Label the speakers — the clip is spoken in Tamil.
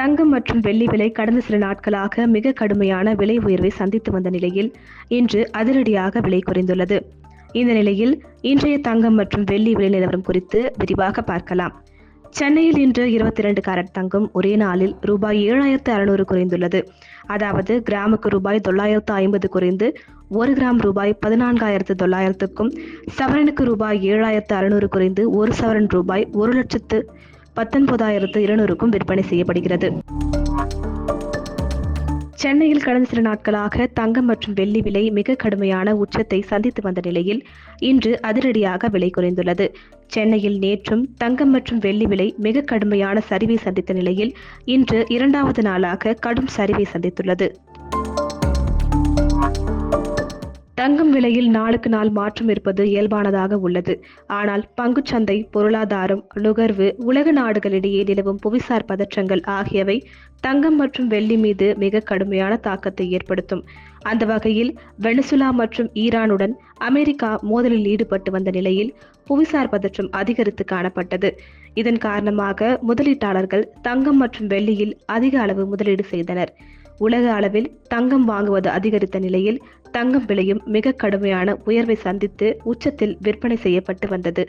Speaker 1: தங்கம் மற்றும் வெள்ளி விலை கடந்த சில நாட்களாக மிக கடுமையான விலை உயர்வை சந்தித்து வந்த நிலையில் இன்று அதிரடியாக விலை குறைந்துள்ளது. இந்த நிலையில் இன்றைய தங்கம் மற்றும் வெள்ளி விலை நிலவரம் குறித்து விரிவாக பார்க்கலாம். சென்னையில் இன்று இருபத்தி இரண்டு கேரட் தங்கம் ஒரே நாளில் ரூபாய் ஏழாயிரத்து அறுநூறு குறைந்துள்ளது. அதாவது கிராமுக்கு ரூபாய் தொள்ளாயிரத்து ஐம்பது குறைந்து ஒரு கிராம் ரூபாய் பதினான்காயிரத்து தொள்ளாயிரத்துக்கும் சவரனுக்கு ரூபாய் ஏழாயிரத்து அறுநூறு குறைந்து ஒரு சவரன் ரூபாய் ஒரு லட்சத்து பத்தொன்பதாயிரத்து இருநூறுக்கும் விற்பனை செய்யப்படுகிறது. சென்னையில் கடந்த சில நாட்களாக தங்கம் மற்றும் வெள்ளி விலை மிக கடுமையான உச்சத்தை சந்தித்து வந்த நிலையில் இன்று அதிரடியாக விலை குறைந்துள்ளது. சென்னையில் நேற்றும் தங்கம் மற்றும் வெள்ளி விலை மிக கடுமையான சரிவை சந்தித்த நிலையில் இன்று இரண்டாவது நாளாக கடும் சரிவை சந்தித்துள்ளது. தங்கம் விலையில் நாளுக்கு நாள் மாற்றம் இருப்பது இயல்பானதாக உள்ளது. ஆனால் பங்குச்சந்தை பொருளாதாரம் நுகர்வு உலக நாடுகளிடையே நிலவும் புவிசார் பதற்றங்கள் ஆகியவை தங்கம் மற்றும் வெள்ளி மீது மிக கடுமையான தாக்கத்தை ஏற்படுத்தும். அந்த வகையில் வெனிசுலா மற்றும் ஈரானுடன் அமெரிக்கா மோதலில் ஈடுபட்டு வந்த நிலையில் புவிசார் பதற்றம் அதிகரித்து காணப்பட்டது. இதன் காரணமாக முதலீட்டாளர்கள் தங்கம் மற்றும் வெள்ளியில் அதிக அளவு முதலீடு செய்தனர். உலக அளவில் தங்கம் வாங்குவது அதிகரித்த நிலையில் தங்கம் விலையும் மிக கடுமையான உயர்வை சந்தித்து உச்சத்தில் விற்பனை செய்யப்பட்டு வந்தது.